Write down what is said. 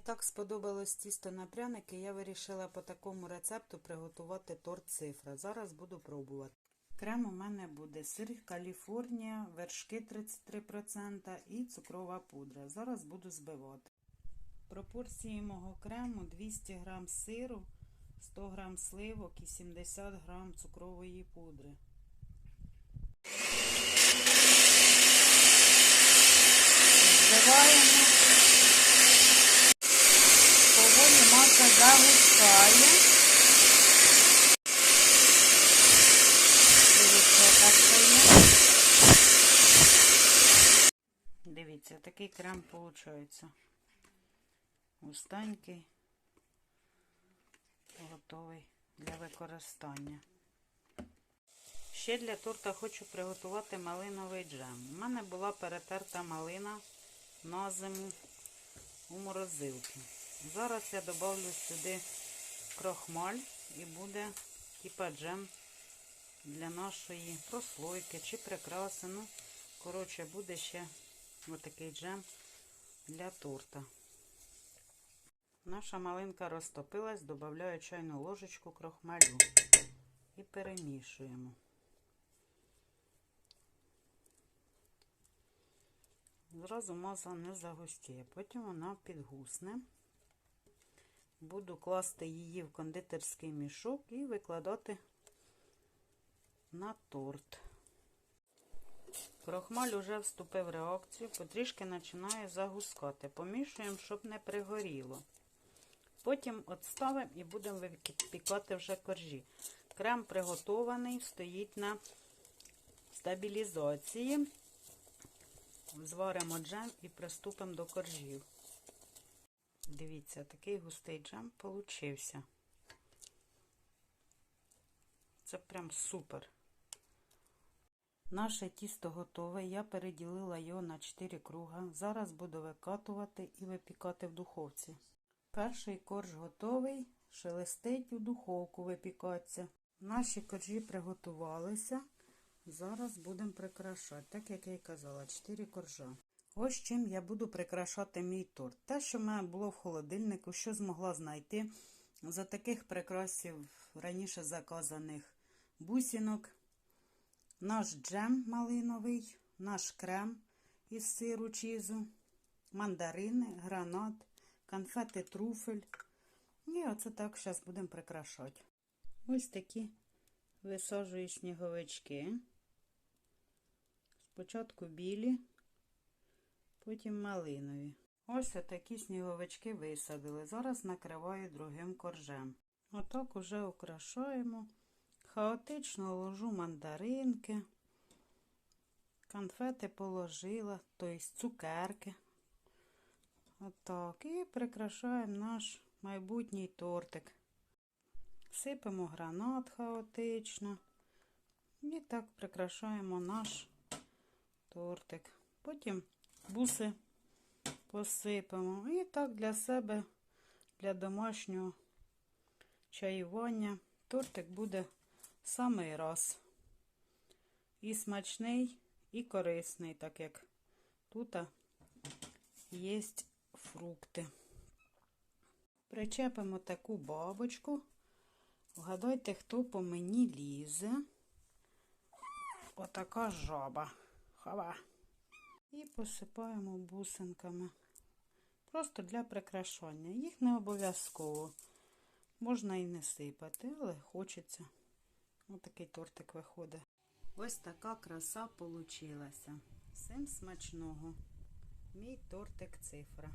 Мені так сподобалось тісто на пряники, я вирішила по такому рецепту приготувати торт цифра. Зараз буду пробувати. Крем у мене буде сир Каліфорнія, вершки 33% і цукрова пудра. Зараз буду збивати. Пропорції мого крему 200 г сиру, 100 г сливок і 70 г цукрової пудри. Збиваємо. Маса загускає. Дивіться, яка стає. Дивіться, такий крем виходить. Густенький, готовий для використання. Ще для торта хочу приготувати малиновий джем. У мене була перетерта малина на зиму у морозилці. Зараз я додавлю сюди крохмаль і буде типа джем для нашої прослойки чи прикраси. Ну, коротше, буде ще отакий джем для торта. Наша малинка розтопилась, додаю чайну ложечку крохмалю і перемішуємо. Зразу маса не загустіє, потім вона підгусне. Буду класти її в кондитерський мішок і викладати на торт. Крохмаль вже вступив в реакцію, потрішки починає загускати. Помішуємо, щоб не пригоріло. Потім відставимо і будемо випікати вже коржі. Крем приготований, стоїть на стабілізації. Зваримо джем і приступимо до коржів. Дивіться, такий густий джем получився. Це прям супер. Наше тісто готове. Я переділила його на 4 круга. Зараз буду викатувати і випікати в духовці. Перший корж готовий, шелестить у духовку випікатися. Наші коржі приготувалися. Зараз будемо прикрашати, так як я і казала, 4 коржа. Ось чим я буду прикрашати мій торт. Те, що в мене було в холодильнику, що змогла знайти за таких прикрасів раніше заказаних бусинок, наш джем малиновий, наш крем із сиру чізу, мандарини, гранат, конфети труфель. І оце так зараз будемо прикрашати. Ось такі висаджую сніговички. Спочатку білі, потім малинові. Ось такі сніговички висадили. Зараз накриваю другим коржем. Отак уже украшаємо. Хаотично ложу мандаринки, конфети положила, тобто цукерки. Отак. І прикрашаємо наш майбутній тортик. Сипемо гранат хаотично. І так прикрашаємо наш тортик. Потім буси посипемо. І так для себе, для домашнього чаювання, тортик буде самий раз. І смачний, і корисний, так як тут є фрукти. Причепимо таку бабочку. Вгадайте, хто по мені лізе. Отака жаба. Хава. І посипаємо бусинками. Просто для прикрашання. Їх не обов'язково. Можна і не сипати, але хочеться. Ось такий тортик виходить. Ось така краса получилася. Всім смачного. Мій тортик цифра.